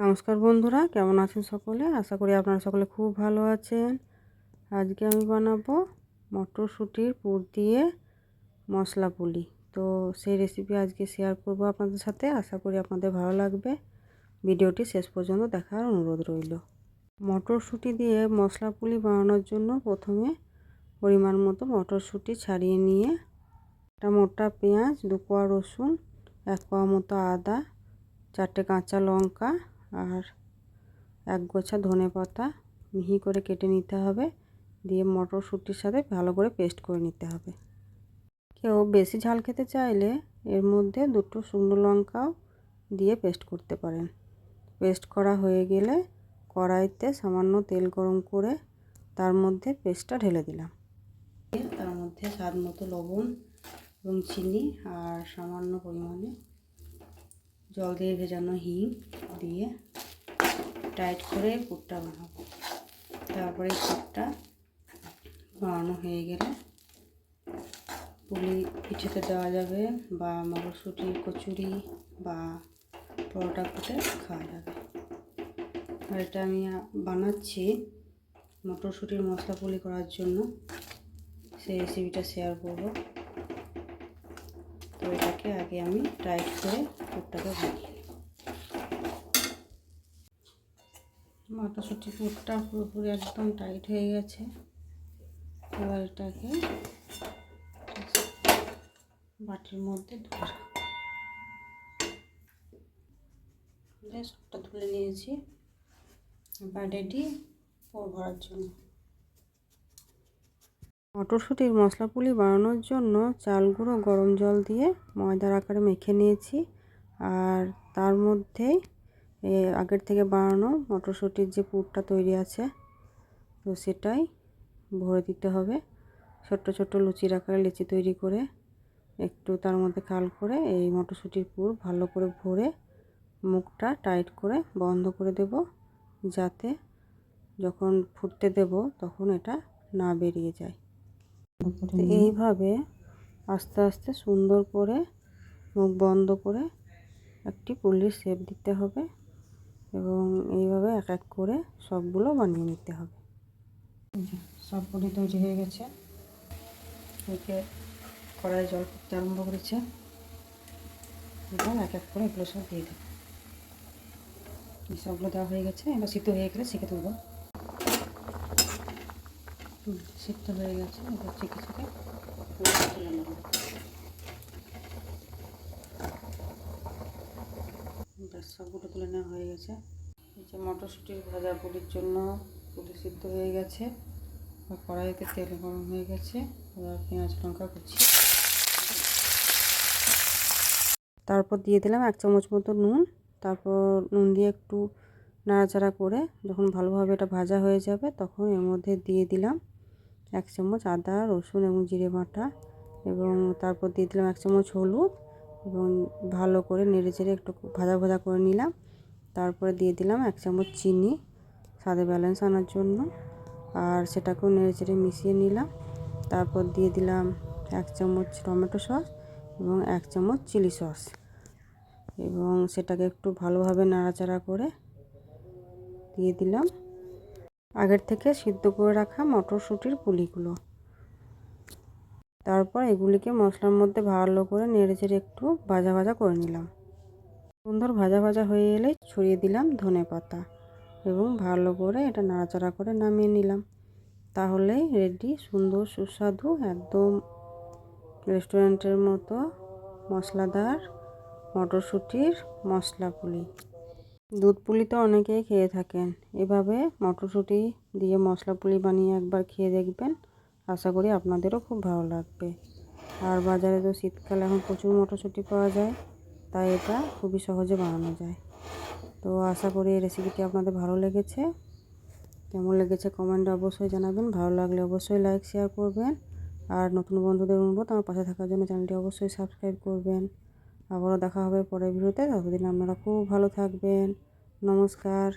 নমস্কার বন্ধুরা, কেমন আছেন সকলে? আশা করি আপনারা সকলে খুব ভালো আছেন। আজকে আমি বানাবো মটরশুঁটির পুর দিয়ে মশলা পুলি। তো সেই রেসিপি আজকে শেয়ার করব আপনাদের সাথে। আশা করি আপনাদের ভালো লাগবে। ভিডিওটি শেষ পর্যন্ত দেখার অনুরোধ রইল। মটরশুঁটি দিয়ে মশলা পুলি বানানোর জন্য প্রথমে পরিমাণ মতো মটরশুঁটি ছাড়িয়ে নিয়ে একটা মোটা পেঁয়াজ, দু কোয়া রসুন, এক কোয়া মতো আদা, চারটে কাঁচা লঙ্কা আর এক গোছা ধনে পাতা মিহি করে কেটে নিতে হবে। দিয়ে মটরশুঁটির সাথে ভালো করে পেস্ট করে নিতে হবে। কেউ বেশি ঝাল খেতে চাইলে এর মধ্যে দুটো শুকনো লঙ্কাও দিয়ে পেস্ট করতে পারেন। পেস্ট করা হয়ে গেলে কড়াইতে সামান্য তেল গরম করে তার মধ্যে পেস্টটা ঢেলে দিলাম। তার মধ্যে স্বাদ মতো লবণ এবং চিনি আর সামান্য পরিমাণে জল দিয়ে ভেজানো হিং দিয়ে টাইট করে পুরটা বানাবো। তারপরে পুরটা বানানো হয়ে গেলে পুলি পিঠেতে দেওয়া যাবে বা মটরশুঁটি, কচুরি বা পরোটা কুটে খাওয়া যাবে। আর এটা আমি বানাচ্ছি মটরশুঁটির মশলা পুলি করার জন্য। সেই রেসিপিটা শেয়ার করব। তো এটাকে আগে আমি টাইট করে পুরটাকে বানিয়ে মটরশুঁটি পুরটা পুরোপুরি একদম টাইট হয়ে গেছে। এবার এটাকে বাটির মধ্যে ধরে সবটা তুলে নিয়েছি। এবার রেডি ভরার জন্য। মটরশুঁটির মশলা পুলি বানানোর জন্য চাল গুঁড়ো, গরম জল দিয়ে ময়দার আকারে মেখে নিয়েছি। আর তার মধ্যেই আগের থেকে বানানো মটরশুঁটির যে পুরটা তৈরি আছে, তো সেটাই ভরে দিতে হবে। ছোট্ট ছোট্ট লুচির আকারে লিচি তৈরি করে একটু তার মধ্যে খাল করে এই মটরশুঁটির পুর ভালো করে ভরে মুখটা টাইট করে বন্ধ করে দেব, যাতে যখন ফুটতে দেব তখন এটা না বেরিয়ে যায়। এইভাবে আস্তে আস্তে সুন্দর করে মুখ বন্ধ করে একটি পুলির শেপ দিতে হবে এবং এইভাবে এক এক করে সবগুলো বানিয়ে নিতে হবে। সব পুলি তৈরি হয়ে গেছে। একে কড়াই জল করতে আরম্ভ করেছে এবং এক এক করে এগুলো সব দিয়ে দেবো। সবগুলো দেওয়া হয়ে গেছে এবার সিদ্ধ হয়ে গেলে শিখে তুলব। সিদ্ধ হয়ে গেছে, এবার চিকে চিকে সবগুলো তুলে নেওয়া হয়ে গেছে। এই যে মটরশুঁটির ভাজা পুলির জন্য পুলি সিদ্ধ হয়ে গেছে কড়াইতে তেল গরম হয়ে গেছে, এবার পেঁয়াজ লঙ্কা কুচি। তারপর দিয়ে দিলাম এক চামচ মতো নুন, তারপর নুন দিয়ে একটু নাড়াচাড়া করে যখন ভালোভাবে এটা ভাজা হয়ে যাবে, তখন এর মধ্যে দিয়ে দিলাম এক চামচ আদা, রসুন এবং জিরে বাটা এবং তারপর দিয়ে দিলাম এক চামচ হলুদ এবং ভালো করে নেড়ে চেড়ে একটু ভাজা ভাজা করে নিলাম। তারপরে দিয়ে দিলাম এক চামচ চিনি, স্বাদে ব্যালেন্স আনার জন্য। আর সেটাকেও নেড়ে চেড়ে মিশিয়ে নিলাম। তারপর দিয়ে দিলাম এক চামচ টমেটো সস এবং এক চামচ চিলি সস এবং সেটাকে একটু ভালোভাবে নাড়াচাড়া করে দিয়ে দিলাম। আগের থেকে সিদ্ধ করে রাখা মটরশুঁটির পুলিগুলো। তারপর এগুলিকে মশলার মধ্যে ভালো করে নেড়ে চেড়ে একটু ভাজা ভাজা করে নিলাম। সুন্দর ভাজা ভাজা হয়ে এলে ছড়িয়ে দিলাম ধনে পাতা এবং ভালো করে এটা নাড়াচাড়া করে নামিয়ে নিলাম। তাহলেই রেডি, সুন্দর, সুস্বাদু, একদম রেস্টুরেন্টের মতো মশলাদার মটরশুঁটির মশলা পুলি দুধ পুলি তো অনেকেই খেয়ে থাকেন। এভাবে মটরশুঁটি দিয়ে মশলা পুলি বানিয়ে একবার খেয়ে দেখবেন। আশা করি আপনাদেরও খুব ভালো লাগবে। আর বাজারে তো শীতকালে, এখন প্রচুর মটরশুঁটি পাওয়া যায়, তাই এটা খুবই সহজে বানানো যায়। তো আশা করি এই রেসিপিটি আপনাদের ভালো লেগেছে। কেমন লেগেছে কমেন্টে অবশ্যই জানাবেন। ভালো লাগলে অবশ্যই লাইক শেয়ার করবেন। আর নতুন বন্ধুদের অনুরোধ, আমার পাশে থাকার জন্য চ্যানেলটি অবশ্যই সাবস্ক্রাইব করবেন। আবারও দেখা হবে পরের ভিডিওতে ততদিন আপনারা খুব ভালো থাকবেন। নমস্কার।